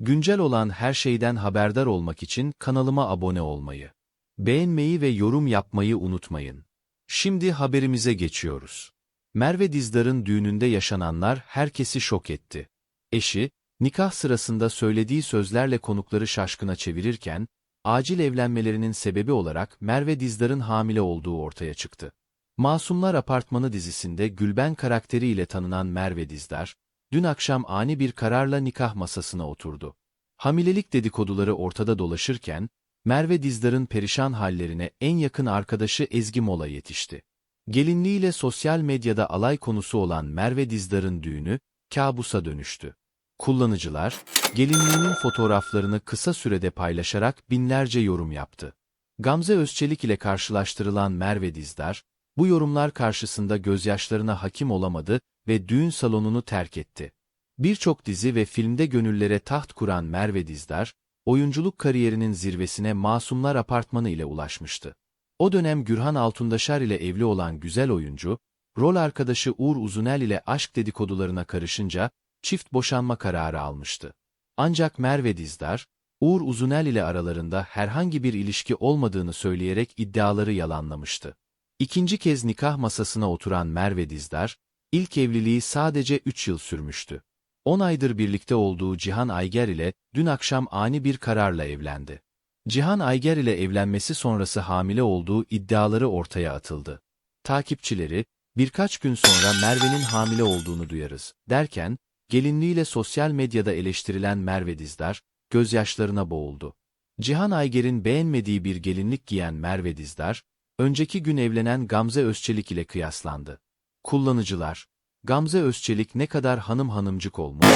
Güncel olan her şeyden haberdar olmak için kanalıma abone olmayı, beğenmeyi ve yorum yapmayı unutmayın. Şimdi haberimize geçiyoruz. Merve Dizdar'ın düğününde yaşananlar herkesi şok etti. Eşi, nikah sırasında söylediği sözlerle konukları şaşkına çevirirken, acil evlenmelerinin sebebi olarak Merve Dizdar'ın hamile olduğu ortaya çıktı. Masumlar Apartmanı dizisinde Gülben karakteriyle tanınan Merve Dizdar, dün akşam ani bir kararla nikah masasına oturdu. Hamilelik dedikoduları ortada dolaşırken, Merve Dizdar'ın perişan hallerine en yakın arkadaşı Ezgi Mola yetişti. Gelinliğiyle sosyal medyada alay konusu olan Merve Dizdar'ın düğünü, kabusa dönüştü. Kullanıcılar, gelinliğinin fotoğraflarını kısa sürede paylaşarak binlerce yorum yaptı. Gamze Özçelik ile karşılaştırılan Merve Dizdar, bu yorumlar karşısında gözyaşlarına hakim olamadı ve düğün salonunu terk etti. Birçok dizi ve filmde gönüllere taht kuran Merve Dizdar, oyunculuk kariyerinin zirvesine Masumlar Apartmanı ile ulaşmıştı. O dönem Gürhan Altundaşar ile evli olan güzel oyuncu, rol arkadaşı Uğur Uzunel ile aşk dedikodularına karışınca çift boşanma kararı almıştı. Ancak Merve Dizdar, Uğur Uzunel ile aralarında herhangi bir ilişki olmadığını söyleyerek iddiaları yalanlamıştı. İkinci kez nikah masasına oturan Merve Dizdar, ilk evliliği sadece 3 yıl sürmüştü. 10 aydır birlikte olduğu Cihan Ayger ile dün akşam ani bir kararla evlendi. Cihan Ayger ile evlenmesi sonrası hamile olduğu iddiaları ortaya atıldı. Takipçileri, birkaç gün sonra Merve'nin hamile olduğunu duyarız, derken, gelinliğiyle sosyal medyada eleştirilen Merve Dizdar, gözyaşlarına boğuldu. Cihan Ayger'in beğenmediği bir gelinlik giyen Merve Dizdar, önceki gün evlenen Gamze Özçelik ile kıyaslandı. Kullanıcılar, Gamze Özçelik ne kadar hanım hanımcık olmuş,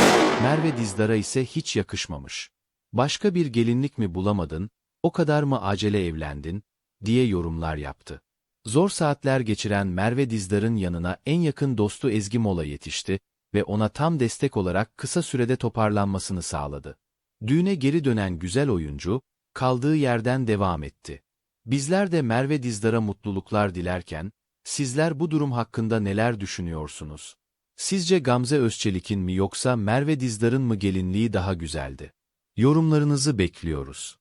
Merve Dizdar'a ise hiç yakışmamış. Başka bir gelinlik mi bulamadın, o kadar mı acele evlendin, diye yorumlar yaptı. Zor saatler geçiren Merve Dizdar'ın yanına en yakın dostu Ezgi Mola yetişti ve ona tam destek olarak kısa sürede toparlanmasını sağladı. Düğüne geri dönen güzel oyuncu, kaldığı yerden devam etti. Bizler de Merve Dizdar'a mutluluklar dilerken, sizler bu durum hakkında neler düşünüyorsunuz? Sizce Gamze Özçelik'in mi yoksa Merve Dizdar'ın mı gelinliği daha güzeldi? Yorumlarınızı bekliyoruz.